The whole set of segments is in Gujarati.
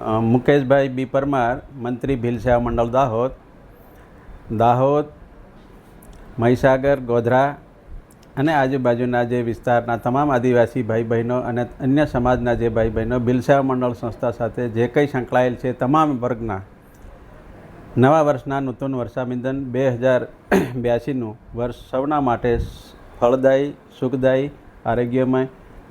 મુકેશભાઈ બી પરમાર, મંત્રી ભીલસેવા મંડળ દાહોદ. દાહોદ, મહીસાગર, ગોધરા અને આજુબાજુના જે વિસ્તારના તમામ આદિવાસી ભાઈ બહેનો અને અન્ય સમાજના જે ભાઈ બહેનો ભીલસેવા મંડળ સંસ્થા સાથે જે કંઈ સંકળાયેલ છે તમામ વર્ગના નવા વર્ષના નૂતન વર્ષાબંધન બે હજાર બ્યાસીનું વર્ષ સૌના માટે ફળદાયી, સુખદાયી, આરોગ્યમય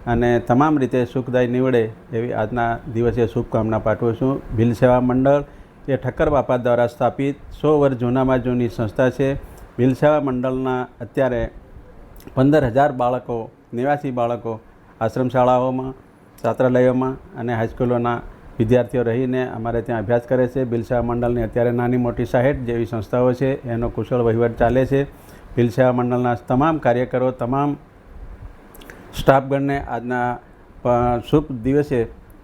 અને તમામ રીતે સુખદાયી નીવડે એવી આજના દિવસે શુભકામના પાઠવું છું. ભીલ સેવા મંડળ એ ઠક્કર બાપા દ્વારા સ્થાપિત સો વર્ષ જૂનામાં જૂની સંસ્થા છે. ભીલ સેવા મંડળના અત્યારે પંદર હજાર બાળકો, નિવાસી બાળકો આશ્રમ શાળાઓમાં છાત્રાલયોમાં અને હાઈસ્કૂલોના વિદ્યાર્થીઓ રહીને અમારે ત્યાં અભ્યાસ કરે છે. ભીલ સેવા મંડળની અત્યારે નાની મોટી સાહેઠ જેવી સંસ્થાઓ છે. એનો કુશળ વહીવટ ચાલે છે. ભીલ સેવા મંડળના તમામ કાર્યકરો, તમામ સ્ટાફગણને આજના શુભ દિવસે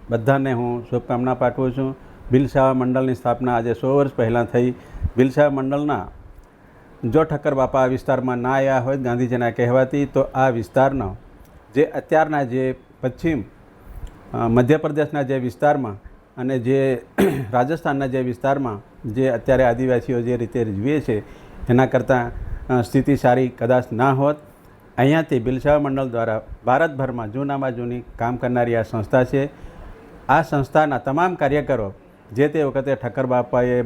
બધાને હું શુભકામના પાઠવું છું. ભીલસાવા મંડળની સ્થાપના આજે સો વર્ષ પહેલાં થઈ. ભીલસાવા મંડળના જો ઠક્કર બાપા આ વિસ્તારમાં ના આવ્યા હોય, ગાંધીજીના કહેવાથી, તો આ વિસ્તારનો જે અત્યારના જે પશ્ચિમ મધ્યપ્રદેશના જે વિસ્તારમાં અને જે રાજસ્થાનના જે વિસ્તારમાં જે અત્યારે આદિવાસીઓ જે રીતે જીવે છે, એના કરતાં સ્થિતિ સારી કદાચ ના હોત. અહીંયાથી બિલસેવા મંડળ દ્વારા ભારતભરમાં જૂનામાં જૂની કામ કરનારી આ સંસ્થા છે. આ સંસ્થાના તમામ કાર્યકરો જે તે વખતે ઠક્કર બાપાએ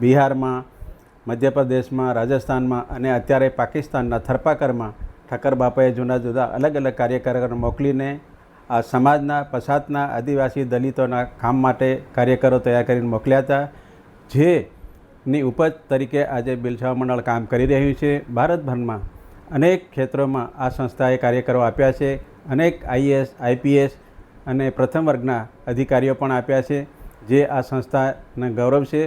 બિહારમાં, મધ્યપ્રદેશમાં, રાજસ્થાનમાં અને અત્યારે પાકિસ્તાનના થરપાકરમાં ઠક્કર બાપાએ જુદા જુદા અલગ અલગ કાર્યકરો મોકલીને આ સમાજના, પછાતના આદિવાસી દલિતોના કામ માટે કાર્યકરો તૈયાર કરીને મોકલ્યા હતા. જેની ઉપજ તરીકે આજે બિલસેવા મંડળ કામ કરી રહ્યું છે. ભારતભરમાં અનેક ક્ષેત્રોમાં આ સંસ્થાએ કાર્યકરો આપ્યા છે. અનેક આઈએએસ આઈપીએસ અને પ્રથમ વર્ગના અધિકારીઓ પણ આપ્યા છે, જે આ સંસ્થાને ગૌરવ છે.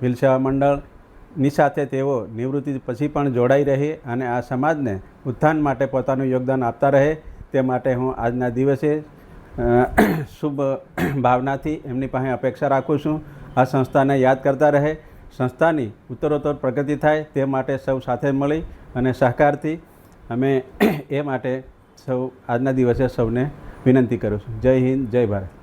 ભીલ મંડળની સાથે તેઓ નિવૃત્તિ પછી પણ જોડાઈ રહે અને આ સમાજને ઉત્થાન માટે પોતાનું યોગદાન આપતા રહે તે માટે હું આજના દિવસે શુભ ભાવનાથી એમની પાસે અપેક્ષા રાખું છું. આ સંસ્થાને યાદ કરતા રહે. સંસ્થાની ઉત્તરોત્તર પ્રગતિ થાય તે માટે સૌ સાથે મળી અને સહકારથી અમે એ માટે સૌ આજના દિવસે સૌને વિનંતી કરું છું. જય હિન્દ, જય ભારત.